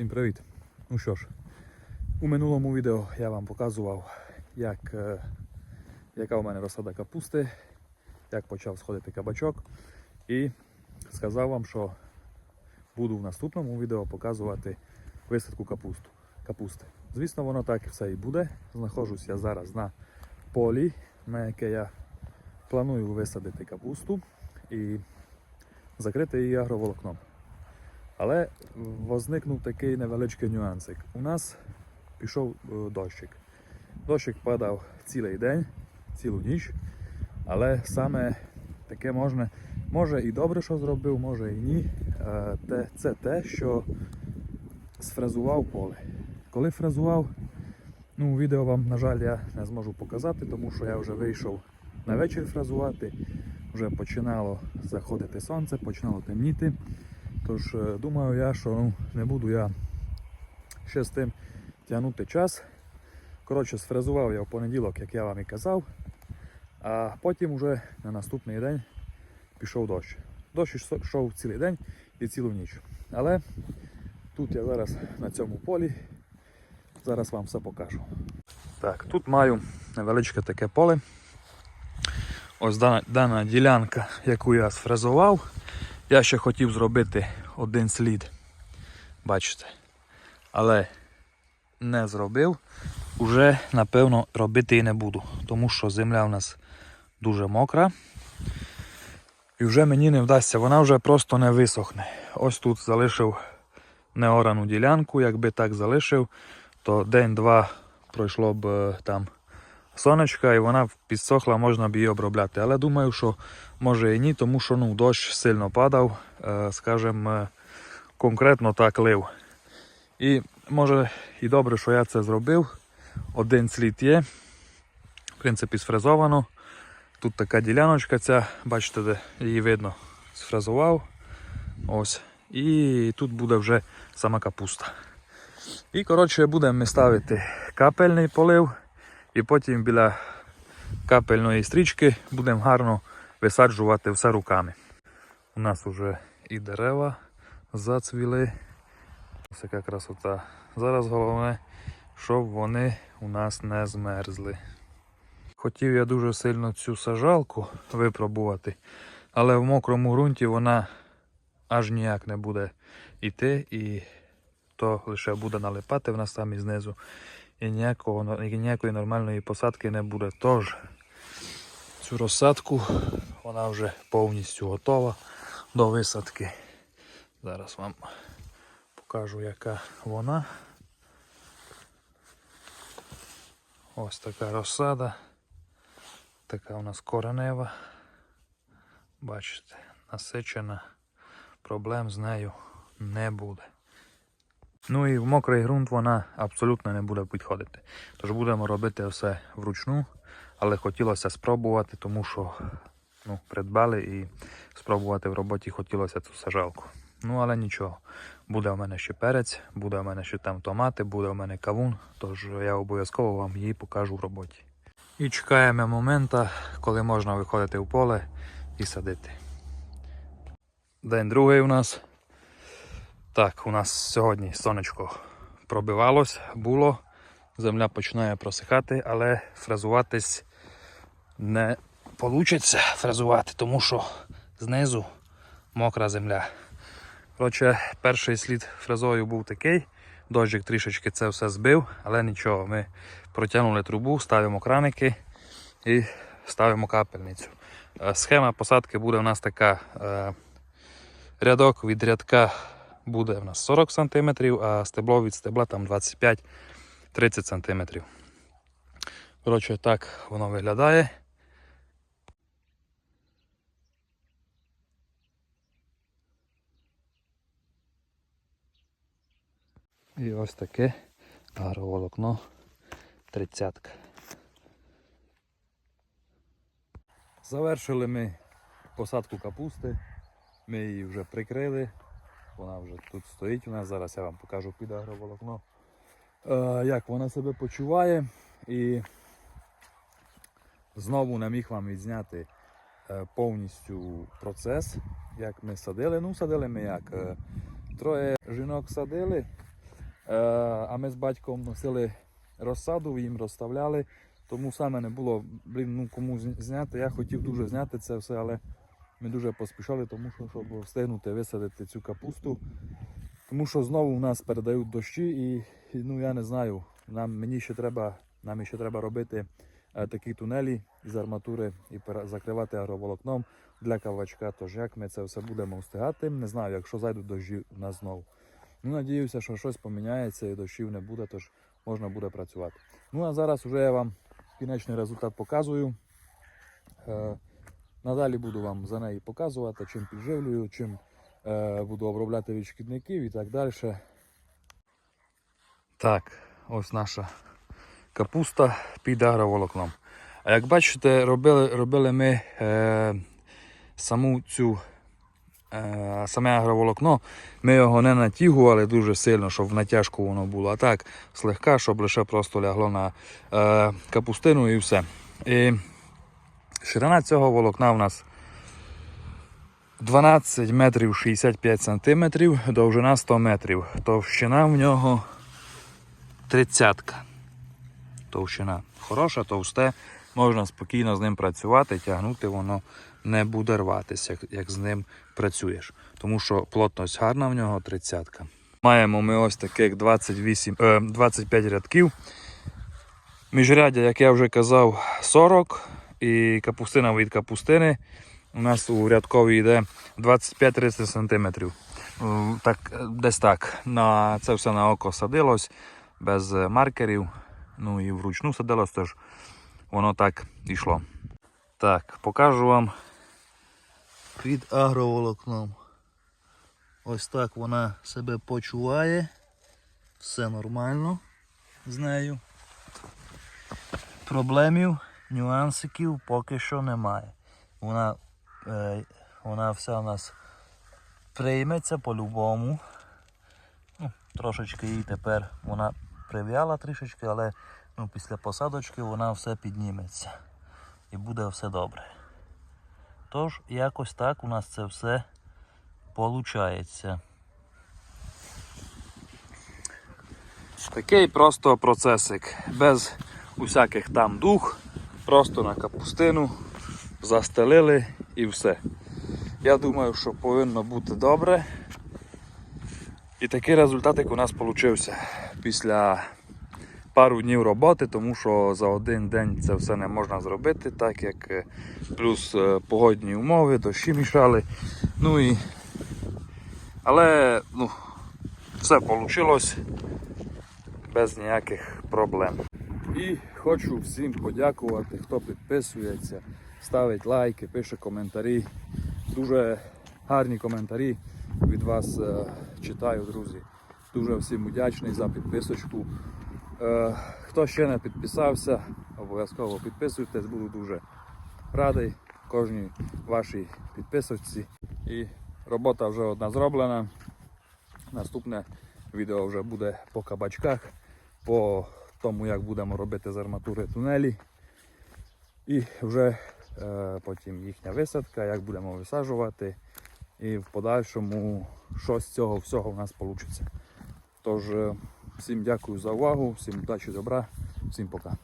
Всім привіт! Ну що ж, у минулому відео я вам показував, як, е, яка у мене розсада капусти, як почав сходити кабачок. І сказав вам, що буду в наступному відео показувати висадку капусту, капусти. Звісно, воно так все і буде. Знаходжусь я зараз на полі, на яке я планую висадити капусту і закрити її агроволокном. Але возникнув такий невеличкий нюансик. У нас пішов е, дощик. Дощик падав цілий день, цілу ніч, але саме таке можна, може і добре, що зробив, може і ні. Е, це те, що сфрезував поле. Коли фрезував, ну, відео вам, на жаль, я не зможу показати, тому що я вже вийшов на вечір фрезувати, вже починало заходити сонце, починало темніти. Тож е, думаю я, що ну, не буду я ще з тим тягнути час. Коротше, сфрезував я в понеділок, як я вам і казав, а потім вже на наступний день пішов дощ. Дощ йшов- цілий день і цілу ніч. Але тут я зараз на цьому полі, зараз вам все покажу. Так, тут маю невеличке таке поле. Ось дана, дана ділянка, яку я сфрезував. Я ще хотів зробити один слід. Бачите. Але не зробив. Уже, напевно, робити і не буду. Тому що земля у нас дуже мокра. І вже мені не вдасться, вона вже просто не висохне. Ось тут залишив неорану ділянку. Якби так залишив, то день-два пройшло б е, там сонечка і вона підсохла, можна б її обробляти. Але думаю, що може і ні, тому що ну, дощ сильно падав, е, скажімо, е, конкретно так лив. І може і добре, що я це зробив. Один слід є. В принципі, сфрезовано. Тут така діляночка ця, бачите, де її видно, сфрезував. Ось. І тут буде вже сама капуста. І коротше будемо ми ставити капельний полив. І потім біля капельної стрічки будемо гарно висаджувати все руками. У нас вже і дерева зацвіли. Ось яка красота. Зараз головне, щоб вони у нас не змерзли. Хотів я дуже сильно цю сажалку випробувати, але в мокрому ґрунті вона аж ніяк не буде йти і то лише буде налипати в нас там і знизу і ніякого, ніякої нормальної посадки не буде. Тож цю розсадку вона вже повністю готова до висадки. Зараз вам покажу, яка вона. Ось така розсада. Така у нас коренева. Бачите, насичена. Проблем з нею не буде. Ну і в мокрий ґрунт вона абсолютно не буде підходити. Тож будемо робити все вручну, але хотілося спробувати, тому що ну, придбали і спробувати в роботі хотілося цю сажалку. Ну але нічого. Буде в мене ще перець, буде в мене ще там томати, буде в мене кавун, тож я обов'язково вам її покажу в роботі. І чекаємо моменту, коли можна виходити в поле і садити. День другий у нас. Так, у нас сьогодні сонечко пробивалось, було. Земля починає просихати, але фрезуватись не вийде фрезувати, тому що знизу мокра земля. Коротше, перший слід фрезою був такий. Дощик трішечки це все збив, але нічого. Ми протягнули трубу, ставимо краники і ставимо капельницю. Е, Схема посадки буде у нас така. е, Рядок від рядка буде в нас 40 см, а стебло від стебла там 25-30 см. Коротше, так воно виглядає. І ось таке агроволокно 30. Завершили ми посадку капусти. Ми її вже прикрили. Вона вже тут стоїть у нас. Зараз я вам покажу під агроволокно. Е, як вона себе почуває. І знову не міг вам відзняти е, повністю процес, як ми садили. Ну, садили ми як. е, Троє жінок садили. А ми з батьком носили розсаду, їм розставляли. Тому саме не було, блін, ну кому зняти. Я хотів дуже зняти це все, але ми дуже поспішали, тому що щоб встигнути висадити цю капусту. Тому що знову у нас передають дощі і, ну я не знаю, нам мені ще треба, нам ще треба робити е, такі тунелі з арматури і закривати агроволокном для кавачка. Тож як ми це все будемо встигати, не знаю, якщо зайдуть дощі у нас знову. Ну, надіюся, що щось поміняється і дощів не буде, тож можна буде працювати. Ну а зараз вже я вам кінечний результат показую. Е, надалі буду вам за неї показувати, чим підживлюю, чим е, буду обробляти від шкідників і так далі. Так, ось наша капуста під агроволокном. А як бачите, робили, робили ми е, саму цю е, саме агроволокно, ми його не натягували дуже сильно, щоб в натяжку воно було, а так слегка, щоб лише просто лягло на е, капустину і все. І ширина цього волокна у нас 12 метрів 65 сантиметрів, довжина 100 метрів. Товщина в нього 30. Товщина хороша, товсте, можна спокійно з ним працювати, тягнути, воно не буде рватися, як, як з ним працюєш. Тому що плотність гарна в нього 30. -ка. Маємо ми ось таких 28, е, 25 рядків. Міжряддя, як я вже казав, 40 і капустина від капустини. У нас у рядковій йде 25-30 см. Так, десь так. На, це все на око садилось без е, маркерів. Ну і вручну садилось, тож воно так йшло. Так, покажу вам під агроволокном. Ось так вона себе почуває. Все нормально з нею. Проблемів, нюансиків поки що немає. Вона, е, вона вся у нас прийметься по-любому. Ну, трошечки їй тепер вона прив'яла трішечки, але ну, після посадочки вона все підніметься. І буде все добре. Тож, якось так у нас це все получається. Такий просто процесик, без усяких там дух, просто на капустину застелили і все. Я думаю, що повинно бути добре. І такий результатик у нас вийшов після пару днів роботи, тому що за один день це все не можна зробити, так як е, плюс е, погодні умови, дощі мішали. Ну і... Але ну, все вийшло без ніяких проблем. І хочу всім подякувати, хто підписується, ставить лайки, пише коментарі. Дуже гарні коментарі від вас е, читаю, друзі. Дуже всім вдячний за підписочку. Е, хто ще не підписався, обов'язково підписуйтесь, буду дуже радий кожній вашій підписочці. І робота вже одна зроблена. Наступне відео вже буде по кабачках, по тому, як будемо робити з арматури тунелі. І вже е, потім їхня висадка, як будемо висаджувати. І в подальшому, що з цього всього в нас вийде. Тож, е, всім дякую за увагу, всім удачі, добра, всім пока.